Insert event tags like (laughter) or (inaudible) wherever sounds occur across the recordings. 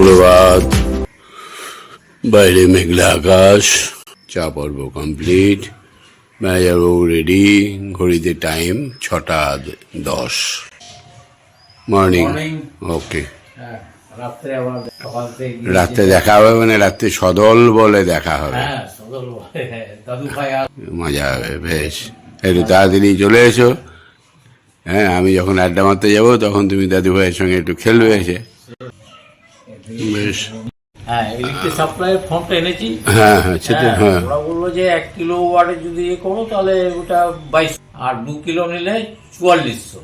সুপ্রভাত বাইরে মেঘলা আকাশ চা পর্ব কমপ্লিট ম্যানেজারবাবু রেডি ঘড়িতে টাইম ছটা দশ। মর্নিং ওকে হ্যাঁ, রাত্রে গিয়ে- রাত্রে দেখা হবে মানে রাত্রে সদল বলে দেখা হবে। হ্যাঁ হ্যাঁ, মজা হবে বেশ। একটু তাড়াতাড়ি চলে এসো। হ্যাঁ আমি যখন আড্ডা মারতে যাব তখন তুমি দাদু ভাইয়ের সঙ্গে একটু খেলবে এসে। বেশ। হ্যাঁ ইলেকট্রিক সাপ্লাইয়ের ফোনটা এনেছি। হ্যাঁ হ্যাঁ সেটা হ্যাঁ, হ্যাঁ। ওরা বলল যে এক কিলো যদি ইয়ে করো তাহলে ওটা বাইশ আর দু কিলো নিলে চুয়াল্লিশশো।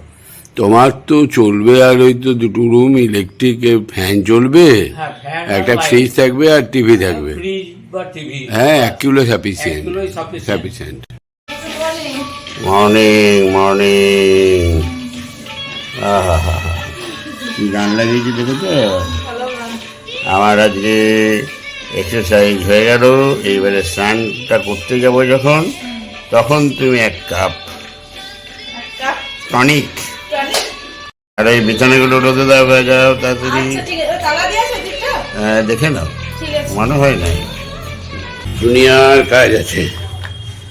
তোমার তো চলবে আর ওই তো দুটো রুম ইলেকট্রিক ফ্যান চলবে। হ্যাঁ একটা ফ্রিজ থাকবে আর টিভি থাকবে। হ্যাঁ এক কিলো সাফিসিয়েন্ট মর্নিং মর্নিং কি গান লাগিয়েছি দেখেছ? আমার আজকে এক্সারসাইজ হয়ে গেল এইবারে স্নানটা করতে যাব যখন তখন তুমি এক কাপ টনিক আর এই বিছানাগুলো রোদে দাও হয়ে যাও তাড়াতাড়ি। আচ্ছা হ্যাঁ, দেখে নাও। মনে হয় নাই। দুনিয়ার কাজ আছে।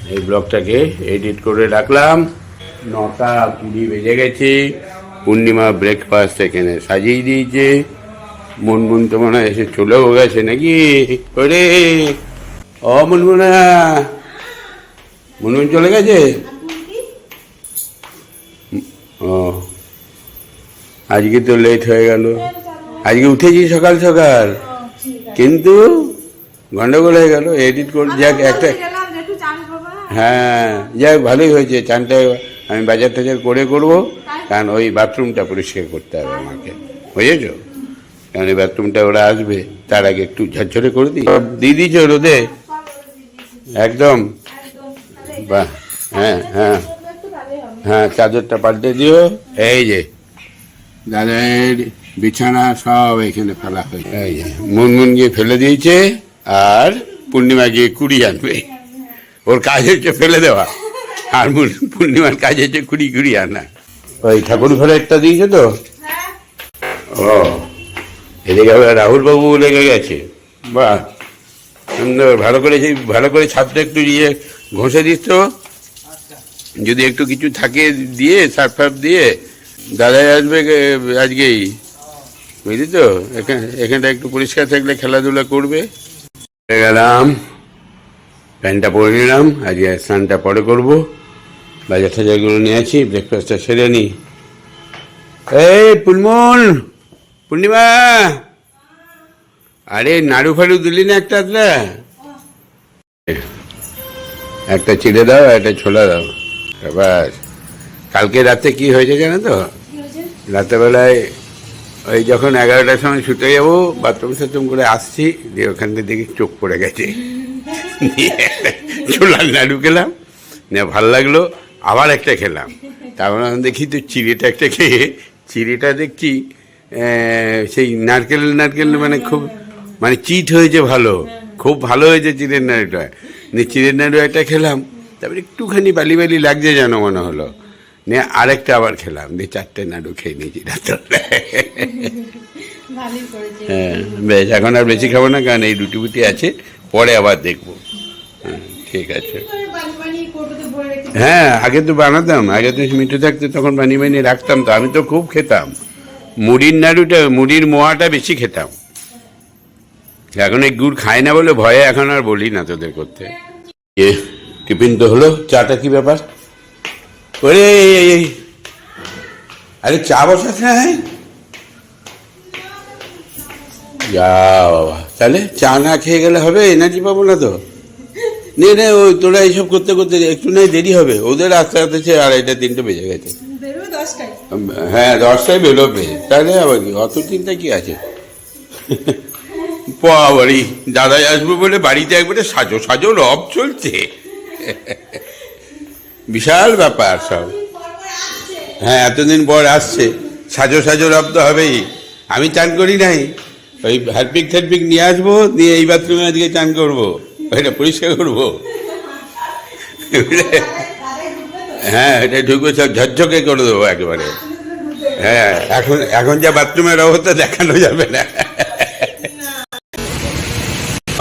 এই ব্লগটাকে এডিট করে রাখলাম। নটা কুড়ি বেজে গেছে। পূর্ণিমা ব্রেকফাস্ট এখানে সাজিয়ে দিয়েছে। মনমুন তো মনে হয় এসে চলেও গেছে নাকি? ওরে ও মনমুনা। মনমুন চলে গেছে? ও আজকে তো লেট হয়ে গেল। আজকে উঠেছি সকাল সকাল? কিন্তু গন্ডগোল হয়ে গেল এডিট করে যাক একটা হ্যাঁ যাক ভালোই হয়েছে চানটা আমি বাজার টাজার করে করব। কারণ ওই বাথরুমটা পরিষ্কার করতে হবে আমাকে। বুঝেছ? কারণ এই বাথরুমটা ওরা আসবে তার আগে একটু ঝরঝরে করে দিই। দিয়ে দিয়েছ রোদে একদম। বাহ হ্যাঁ হ্যাঁ। হ্যাঁ চাদরটা পাল্টে দিও। এই যে দাদার বিছানা সব এখানে ফেলা হয়েছে। এই যে মুনমুন গিয়ে ফেলে দিয়েছে আর পূর্ণিমা গিয়ে কুড়ি আনবে। ওর কাজ হচ্ছে ফেলে দেওয়া আর পূর্ণিমার কাজ হচ্ছে কুড়ি কুড়ি আনা। ওই ঠাকুর ঘরে একটা দিয়েছে তো? ও। এদিকে আবার রাহুল বাবু লেগে গেছে। সুন্দর ভালো করে সেই, ভালো করে ছাদটা একটু ইয়ে ঘষে দিস তো। যদি একটু কিছু থাকে দিয়ে সার্ফ ফার্ফ দিয়ে দাদাই আসবে আজকেই। বুঝলি তো? এখানে, এখানটা একটু পরিষ্কার থাকলে খেলাধুলা করবে। গেলাম। প্যান্টটা পরে নিলাম। আজকে স্নানটা পরে করব। বাজার টাজারগুলো নিয়ে আছি ব্রেকফাস্টটা সেরে নিই এই পুলমন পূর্ণিমা! আরে নাড়ু ফাড়ু দিলি না একটা? একটা চিড়ে দাও একটা ছোলা দাও। ব্যাস কালকে রাতে কি হয়েছে জানো তো? রাতেবেলায় ওই যখন এগারোটার সময় শুতে যাব বাথরুম সাথরুম করে আসছি দিয়ে ওখান থেকে দেখি চোখ পড়ে গেছে। ছোলার নাড়ু খেলাম নিয়ে ভালো লাগল আবার একটা খেলাম। তারপর দেখি তো চিড়েটা একটা খেয়ে চিড়েটা দেখছি সেই নারকেল নারকেল মানে খুব মানে চিট হয়েছে ভালো। খুব ভালো হয়েছে চিড়ের নাড়ুটা। নিয়ে চিড়ের নাড়ু একটা খেলাম তারপরে একটুখানি বালি বালি লাগছে যেন মনে হলো। নিয়ে আরেকটা আবার খেলাম দিয়ে চারটে নাড়ু খেয়ে নিয়েছি হ্যাঁ বেশ এখন আর বেশি খাব না কারণ এই রুটি বুটি আছে পরে আবার দেখব। হ্যাঁ, ঠিক আছে। হ্যাঁ আগে তো বানাতাম আগে তো মিঠে থাকতে তখন বানিয়ে বানিয়ে রাখতাম তো আমি তো খুব খেতাম। মুড়ির নাড়ুটা, মুড়ির মোয়াটা বেশি খেতাম। এখন এই গুড় খায় না বলে ভয়ে এখন আর বলি না তোদের করতে। এ, টিফিন তো হলো, চাটা কি ব্যাপার? ওরে। আরে চা বসাস না হ্যাঁ? যা বাবা। তাহলে চা না খেয়ে গেলে হবে, এনার্জি পাবো না তো? নে ওই তোরা এইসব করতে করতে একটু নাই দেরি হবে। ওদের আস্তে আস্তে আড়াইটা, তিনটে বেজে গেছে। হ্যাঁ দশটায় বেরোবে। তাহলে আবার কি অত চিন্তা কি আছে? (laughs) বাড়ি, দাদাই আসবে বলে বাড়িতে একবারে সাজো সাজো রব চলছে। (laughs) বিশাল ব্যাপার সব। হ্যাঁ এতদিন পর আসছে। সাজো সাজো রব তো হবেই। আমি চান করি নাই। ওই হারপিক থারপিক নিয়ে আসব দিয়ে এই বাথরুমে আজকে চান করব। ওইটা পরিষ্কার করব। (laughs) হ্যাঁ এটা ঢুকবে, সব ঝকঝকে করে দেবো একেবারে। হ্যাঁ এখন এখন যা বাথরুমের অবস্থা দেখানো যাবে না।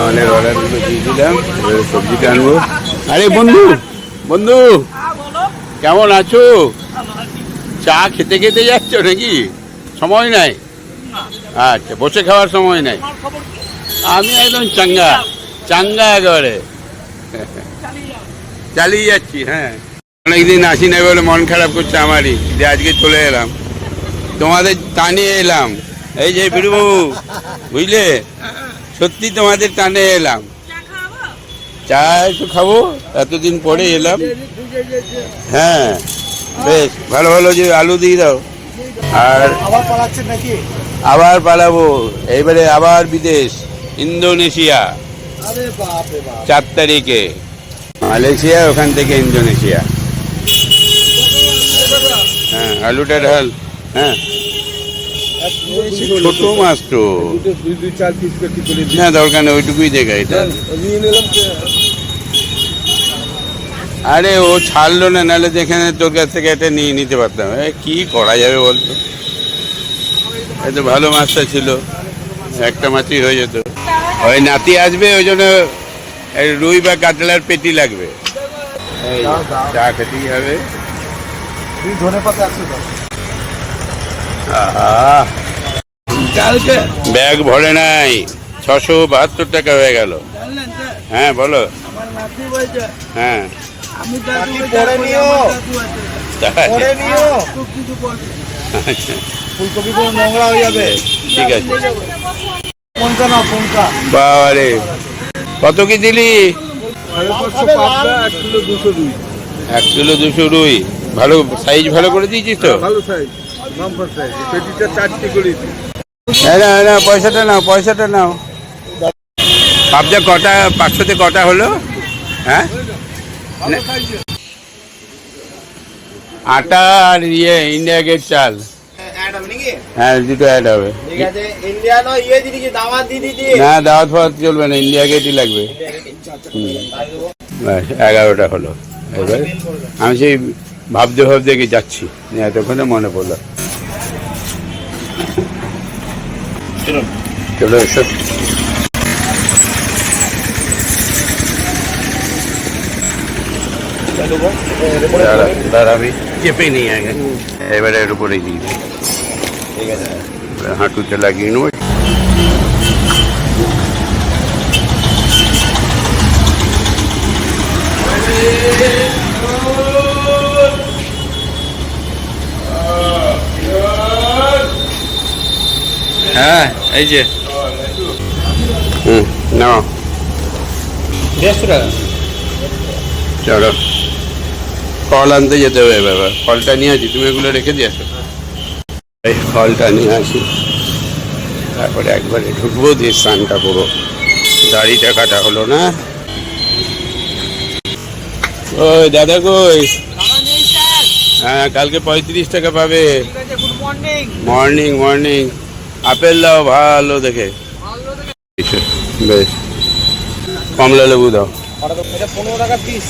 আমাদের অর্ডার আনব। আরে বন্ধু বন্ধু, কেমন আছো? চা খেতে খেতে যাচ্ছ নাকি? সময় নাই? আচ্ছা বসে খাওয়ার সময় নাই। আমি একদম চাঙ্গা চাঙ্গা একেবারে। চালিয়ে যাচ্ছি হ্যাঁ। অনেকদিন আসি না বলে মন খারাপ করছে আমারই যে আজকে চলে এলাম। তোমাদের টানে এলাম। এই যে বিরুবাবু বুঝলে? সত্যি তোমাদের টানে এলাম। চা একটু খাব? এতদিন পরে এলাম। হ্যাঁ বেশ ভালো ভালো যে আলু দিয়ে দাও। আর আবার পালাবো। এইবারে আবার বিদেশ ইন্দোনেশিয়া। চার তারিখে। মালয়েশিয়া ওখান থেকে ইন্দোনেশিয়া। আলুটা ঢাল হ্যাঁ। মাছ তো না, দরকার ওইটুকুই এটা। আরে, ও ছাড়লো না, নাহলে যেখানে তোর কাছ থেকে এটা নিয়ে নিতে পারতাম। কি করা যাবে বলতো? এই তো ভালো মাছটা ছিল, একটা মাছই হয়ে যেত। ওই নাতি আসবে, ওই জন্য রুই বা কাতলার পেটি লাগবে। চা খেতেই হবে। ধনে পাতা ব্যাগ ভরে নাই। ছশো বাহাত্তর টাকা হয়ে গেল। হ্যাঁ বলো। হ্যাঁ। নোংরা যাবে। ঠিক আছে। বাবারে। কত কি দিলি? এক কিলো দুশো দুই। এক কিলো দুশো রুই ভালো সাইজ ভালো করে দিয়েছিস তো? ভালো সাইজ নাম্বার সাইজ পেটিটা চারটে করে না না পয়সাটা নাও পয়সাটা নাও। পাবজা কটা পাঁচশোতে কটা হলো? হ্যাঁ? আটা আর ইয়ে ইন্ডিয়া গেট চাল। হ্যাঁ দুটো অ্যাড হবে। ঠিক আছে ইন্ডিয়ানো ইয়ে না দাওয়াত ফাওয়াত চলবে না ইন্ডিয়া গেটই লাগবে। হুম। এগারোটা হলো। এবার আমি সেই ভাবতে ভাবতে কি যাচ্ছি। এতক্ষণে মনে পড়ল। চলো এসো। চেপে নিয়ে আগে এবারে এর উপরে দিই ঠিক আছে। হাঁটুতে লাগিয়ে নেব। হ্যাঁ এই যে। হুম নাও। দেড়শো টাকা। চলো। ফল আনতে যেতে হবে বাবা। ফলটা নিয়ে আসি তুমি এগুলো রেখে দিয়ে আসো। এই ফলটা নিয়ে আসি। তারপরে একবারে ঢুকবো দিয়ে স্নানটা করব। দাড়িটা কাটা হলো না। ওই দাদা কই? হ্যাঁ কালকে পঁয়ত্রিশ টাকা পাবে। মর্নিং মর্নিং আপেল দাও ভালো দেখে। বেশ। কমলা লেবু দাও। পনেরো টাকা পিস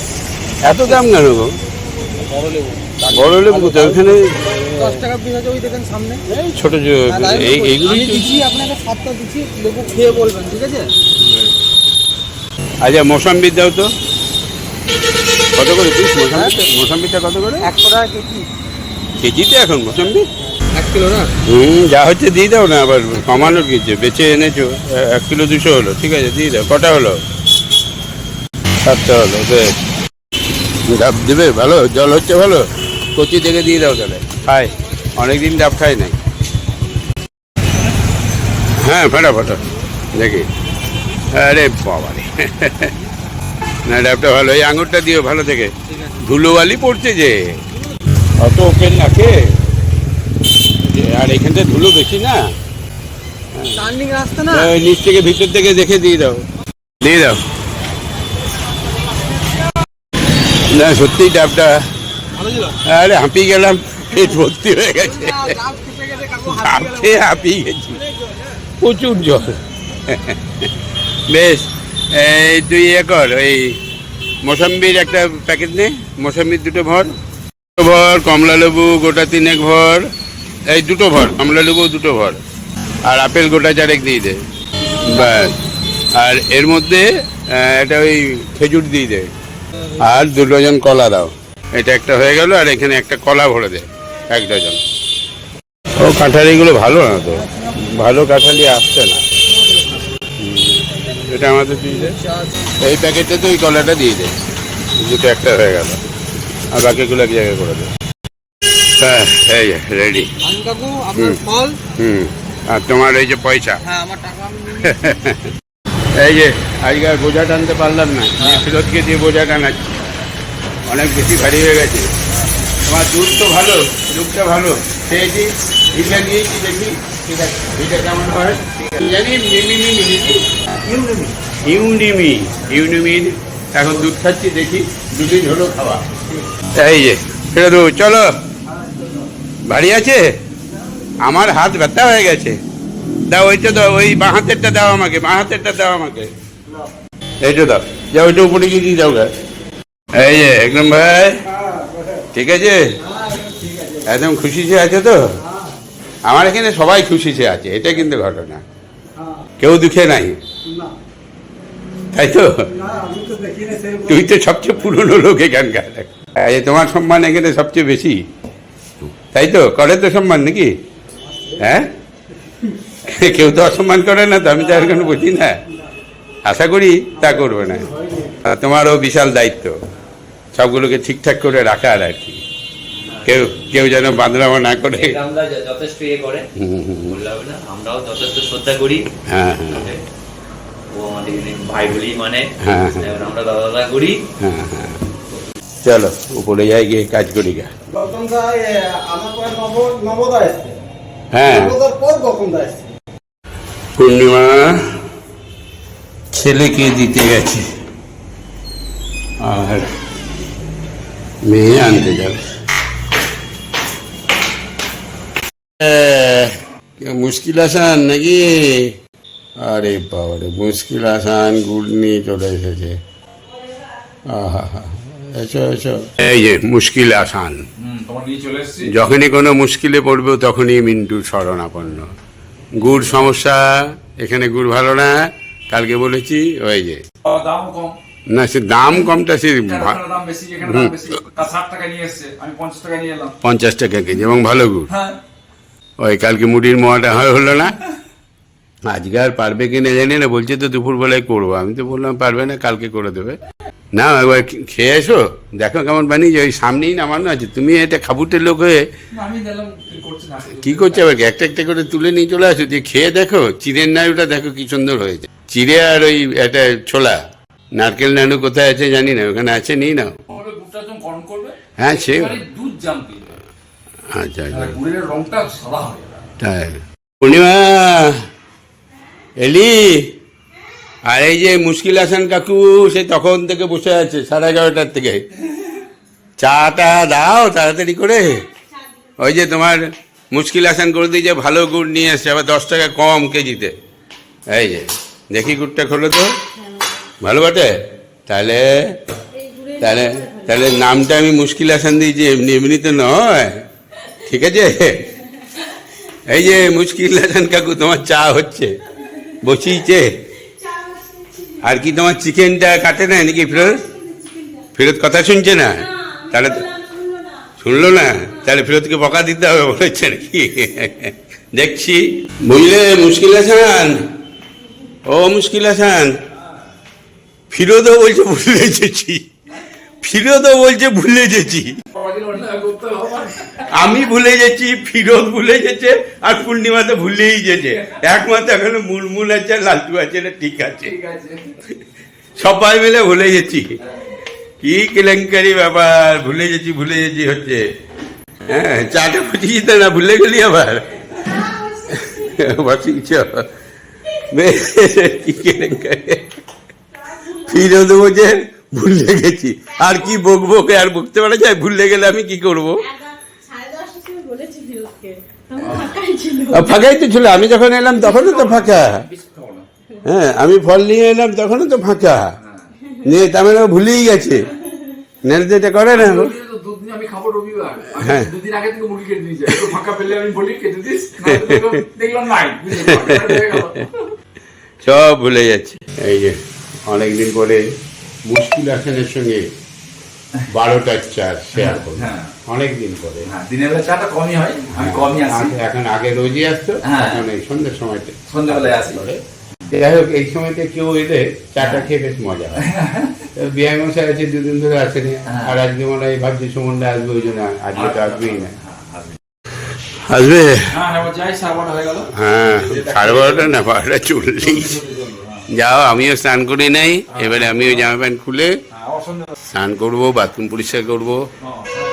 এত দাম কেন গো? বড় লেবু। তো ওখানে দশ টাকা পিস আছে ওই দেখেন সামনে। এই ছোট যে এই এইগুলি দিচ্ছি আপনাকে সাতটা দিচ্ছি লেবু খেয়ে বলবেন ঠিক আছে? আচ্ছা মোসাম্বি দাও তো। কত করে পিস মোসাম্বিটা মোসাম্বিটা কত করে? একশো টাকা কেজি। কেজিতে এখন মোসাম্বি এক কিলো না? হুম, যা হচ্ছে দিয়ে দাও না, আবার কমানোর কিছু বেচে এনেছো এক কিলো দুশো হলো, ঠিক আছে, দিয়ে দাও, কটা হলো? সাতটা হলো ডাব দেবে, ভালো, জল হচ্ছে ভালো? কচি থেকে দিয়ে দাও তাহলে। খাই অনেকদিন ডাব খাই নাই। হ্যাঁ ফাটা ফাটা দেখি। আরে বাবা রে। না, ডাবটা ভালো, এই আঙুরটা দিও ভালো থেকে। ধুলোবালি পড়ছে যে। অত ওপেন নাকে আর এখানটা ধুলো বেশি না? নিচ থেকে ভিতর থেকে দেখে দিয়ে দাও। দিয়ে দাও। না সত্যি ডাবটা। আরে হাঁপিয়ে গেলাম। পেট ভর্তি হয়ে গেছে। ডাব খেয়ে হাঁপিয়ে গেছি। প্রচুর জল। বেশ এই তুই ইয়ে কর এই মোসাম্বির একটা প্যাকেট নে। মোসাম্বির দুটো ভর। দুটো ভর কমলা লেবু গোটা তিনেক ভর। এই দুটো ভর কমলা লেবু দুটো ভর। আর আপেল গোটা চারেক দিয়ে দে। ব্যাস। আর এর মধ্যে এটা ওই খেজুর দিয়ে দেয় আর দু ডজন কলা দাও। এটা একটা হয়ে গেল, আর এখানে একটা কলা ভরে দে, এক ডজন। ও, কাঁঠালিগুলো ভালো না তো? ভালো কাঁঠালি আসছে না। এটা আমাদের দিয়ে দে। এই প্যাকেটে তো ওই কলাটা দিয়ে দে। দুটো একটা হয়ে গেল। আর বাকিগুলো এক জায়গায় করে দে। হ্যাঁ এই রেডি কাকু আপনার ফল? হুম আর তোমার এই যে পয়সা। হ্যাঁ আমার টাকা (laughs) এই যে আজকে আর বোঝা টানতে পারলাম না দিয়ে ফিরোজকে দিয়ে বোঝা টানাচ্ছি। অনেক বেশি ভারী হয়ে গেছে। তোমার দুধ তো ভালো দুধটা ভালো। খেয়েছি এটা নিয়েছি দেখি ঠিক আছে কেমন হয়? জানি মিমি মিমি ইউনিমি। ইউনিমির এখন দুধ খাচ্ছি দেখি দুদিন হলো খাওয়া। এই যে ফেরত চলো। ভারী আছে? আমার হাত ব্যথা হয়ে গেছে। দাও, ওইটা দাও, ওই বাঁ হাতেরটা দাও আমাকে, বাঁ হাতেরটা দাও আমাকে। এইটা দাও যা ওইটা উপরে গিয়ে দিয়ে দাও গা। এই যে, একদম ভাই। ঠিক আছে? একদম খুশিতে আছে তো? আমার এখানে সবাই খুশিতে আছে, এটা কিন্তু ঘটনা। কেউ দুঃখে নাই। তাই তো? তুই তো সবচেয়ে পুরনো লোক এখানকার। তোমার সম্মান এখানে সবচেয়ে বেশি। তাই তো করে তো সম্মান নাকি? হ্যাঁ? কেউ তো অসম্মান করে না তো আমি তো আর কোনো বুঝি না। আশা করি তা করবে না। তোমারও বিশাল দায়িত্ব। সবগুলোকে ঠিকঠাক করে রাখার আর কি। কেউ কেউ যেন বাঁধরামা না করে। যথেষ্ট ইয়ে করে। আমরাও যথেষ্ট শ্রদ্ধা করি। হ্যাঁ হ্যাঁ। ও আমাদের ভাই বলি মানে। হ্যাঁ, হ্যাঁ। আমরা দাদা দাদা করি। হ্যাঁ হ্যাঁ। চলো উপরে যাই গিয়ে কাজ করি গা। হ্যাঁ। পূর্ণিমা ছেলেকে দিতে গেছে। আর মেয়ে আনতে যাবে। মুশকিল আসান নাকি? আরে বাবারে মুশকিল আসান গুড় নিয়ে চলে এসেছে। আহা হা। এই যে মুশকিল আসান। যখনই কোনো মুশকিলে পড়বে তখনই মিন্টু শরণাপন্ন গুড় সমস্যা এখানে গুড় ভালো না কালকে বলেছি ওই যে। না সে দাম কমটা সে এখানে ভা- দাম বেশি এখানে দাম বেশি। তার ষাট টাকা নিয়ে এসছে আমি পঞ্চাশ টাকা নিয়ে এলাম। পঞ্চাশ টাকা কেজি এবং ভালো গুড়। হ্যাঁ। ওই কালকে মুড়ির মোয়াটা হয় হলো না? (laughs) আজকে আর পারবে কি না জানি না বলছে তো দুপুরবেলায় করব। আমি তো বললাম পারবে না কালকে করে দেবে। না একবার খেয়ে এসো দেখো কেমন বানিয়েছে। ওই সামনেই নামানো আছে। তুমি এটা খাবুটের লোক হয়ে কি করছি আবার? একটা একটা করে তুলে নিয়ে চলে আসো। যে খেয়ে দেখো চিড়ের নাড়ুটা দেখো কি সুন্দর হয়েছে। চিড়ে আর ওই একটা ছোলা নারকেল নাড়ু কোথায় আছে জানি না ওখানে আছে নিই না হ্যাঁ সে আচ্ছা আচ্ছা। তাই। পূর্ণিমা! এলি? আর এই যে মুশকিল হাসান কাকু, সে তখন থেকে বসে আছে, সাড়ে এগারোটার থেকে। চাটা দাও তাড়াতাড়ি করে। ওই যে তোমার মুশকিল হাসান করে দিয়ে যে ভালো গুড় নিয়ে এসছে, আবার দশ টাকা কম কেজিতে। এই যে, দেখি গুড়টা খোলো তো। ভালো বটে? তাহলে তাহলে তাহলে নামটা আমি মুশকিল হাসান দিয়েছি এমনি এমনি তো নয়। ঠিক আছে? এই যে মুশকিল হাসান কাকু, তোমার চা হচ্ছে। বসিয়েছে। আর কি তোমার চিকেনটা কাটে না নাকি ফেরত ফেরত কথা শুনছে না? তাহলে তো- শুনলো না। তাহলে ফেরতকে বকা দিতে হবে বলেছে নাকি? দেখছি। বুঝলে মুশকিল হাসান। ও মুশকিল হাসান। ফিরোদও বলছে ভুলে গেছি। ফিরোদও বলছে ভুলে হবে আমি ভুলে গেছি ফিরোজ ভুলে গেছে আর পূর্ণিমা তো ভুলেই গেছে। একমাত্র এখনও মুলমুল আছে লালটু আছে এটা ঠিক আছে। সবাই মিলে ভুলে গেছি। কি কেলেঙ্কারি ব্যাপার ভুলে গেছি ভুলে গেছি হচ্ছে। হ্যাঁ চাটা ফুটিয়ে তো না ভুলে গেলি আবার? বসিয়েছ কি কেলেঙ্কারি। ফিরোজ বলছে ভুলে গেছি। আর কি বকবো কে আর বকতে পারা যায়? ভুলে গেলে আমি কি করব সাড়ে দশটার সময় বলেছি ফিরোজকে তখন ফাঁকাই ফাঁকাই তো ছিল আমি যখন এলাম তখনও তো ফাঁকা। হ্যাঁ আমি ফল নিয়ে এলাম তখনও তো ফাঁকা। নিয়ে তার মানে ভুলেই গেছে। নেড়ে তো করে না। আমি খাব রবিবার। হ্যাঁ। দুদিন আগে থেকে মুরগি কেটে দিয়ে ফাঁকা পেলে আমি বলি কেটে দিস। দেখলাম- দেখলাম নাই। বুঝলি, ফাঁকা হয়ে গেল। সব ভুলে যাচ্ছে। এই যে অনেকদিন পরে মুশকিল হাসানের সঙ্গে বারোটার চা শেয়ার করব হ্যাঁ। অনেকদিন পরে। হ্যাঁ দিনের বেলা চাটা কমই হয় আমি কমই আসি এখন আগে রোজই আসতো হ্যাঁ। এখন এই সন্ধ্যের সময়তে। সন্ধ্যাবেলায় আসি। যাই হোক এই সময়তে কেউ এলে চাটা খেয়ে বেশ মজা হয়। বিআই মশাই আছে দুদিন ধরে আসেনি। হ্যাঁ। আর আজকে মনে হয় ভাবছি সুমনটা আসবে ওই জন্য আজকে তো আসবেই না। হ্যাঁ, আসবে। হ্যাঁ সাড়ে বারোটা হয়ে হ্যাঁ না বারোটা চল্লিশ। যাও আমিও স্নান করি নাই। এবারে আমিও জামা প্যান্ট খুলে হ্যাঁ স্নান করব বাথরুম পরিষ্কার করব। হ্যাঁ